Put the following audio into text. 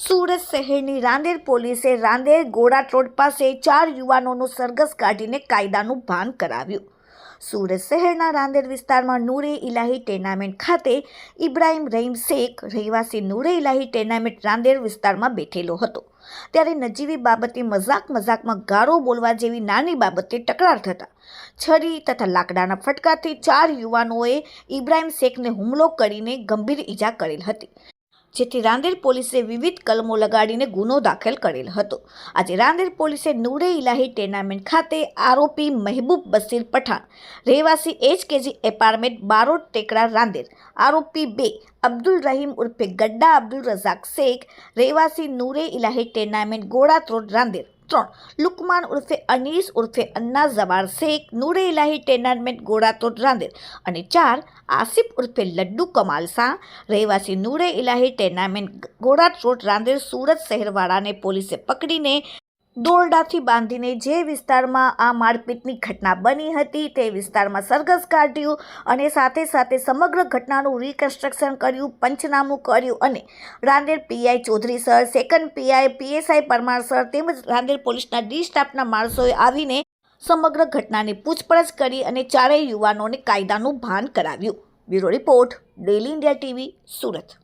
સુરત શહેરની રાંદેર પોલીસે રાંદેર ગોળાટ રોડ પાસે ચાર યુવાનોનું સરઘસ કાઢીને કાયદાનું ભાન કરાવ્યું. સુરત શહેરના રાંદેર વિસ્તારમાં નૂરે ઇલાહી ટેર્નામેન્ટ ખાતે ઇબ્રાહીમ રહીમ શેખ, રહેવાસી નૂરે ઇલાહી ટેર્નામેન્ટ રાંદેર વિસ્તારમાં બેઠેલો હતો. ત્યારે નજીવી બાબતે મજાક મજાકમાં ગાળો બોલવા જેવી નાની બાબતે તકરાર થતા છરી તથા લાકડાના ફટકાથી ચાર યુવાનોએ ઇબ્રાહીમ શેખને હુમલો કરીને ગંભીર ઈજા કરેલ હતી. જેથી રાંદેર પોલીસે વિવિધ કલમો લગાડીને ગુનો દાખલ કરેલ હતો. આજે રાંદેર પોલીસે નૂરે ઇલાહી ટેર્નામેન્ટ ખાતે આરોપી મહેબૂબ બસીર પઠાણ, રહેવાસી H KG apartment Barot Tekra Rander, આરોપી બે અબ્દુલ રહીમ ઉર્ફે ગડ્ડા અબ્દુલ રઝાક શેખ, રહેવાસી નૂરે ઇલાહી ટેર્નામેન્ટ ગોળાત રોડ રાંદેર ત્રણ લુકમાન ઉર્ફે અનીસ ઉર્ફે અન્ના જવાર શેખ નૂરે ઇલાહી ટેર્નામેન્ટ ગોળાતોડ રાંદેર અને ચાર આસિફ ઉર્ફે લડ્ડુ કમાલ શાહ, રહેવાસી નૂરે ઇલાહી ટેર્નામેન્ટ ગોળાતોડ રાંદેર સુરત શહેરવાળાને પોલીસે પકડીને દોરડાથી બાંધીને જે વિસ્તારમાં આ મારપીટની ઘટના બની હતી તે વિસ્તારમાં સરઘસ કાઢ્યું અને સાથે સાથે સમગ્ર ઘટનાનું રિકન્સ્ટ્રક્શન કર્યું, પંચનામું કર્યું અને Rander PI Chaudhary sir, second PI PSI Parmar sir તેમજ રાંદેર પોલીસના ડી સ્ટાફના માણસોએ આવીને સમગ્ર ઘટનાની પૂછપરછ કરી અને ચારેય યુવાનોને કાયદાનું ભાન કરાવ્યું. Bureau report daily India TV, Surat.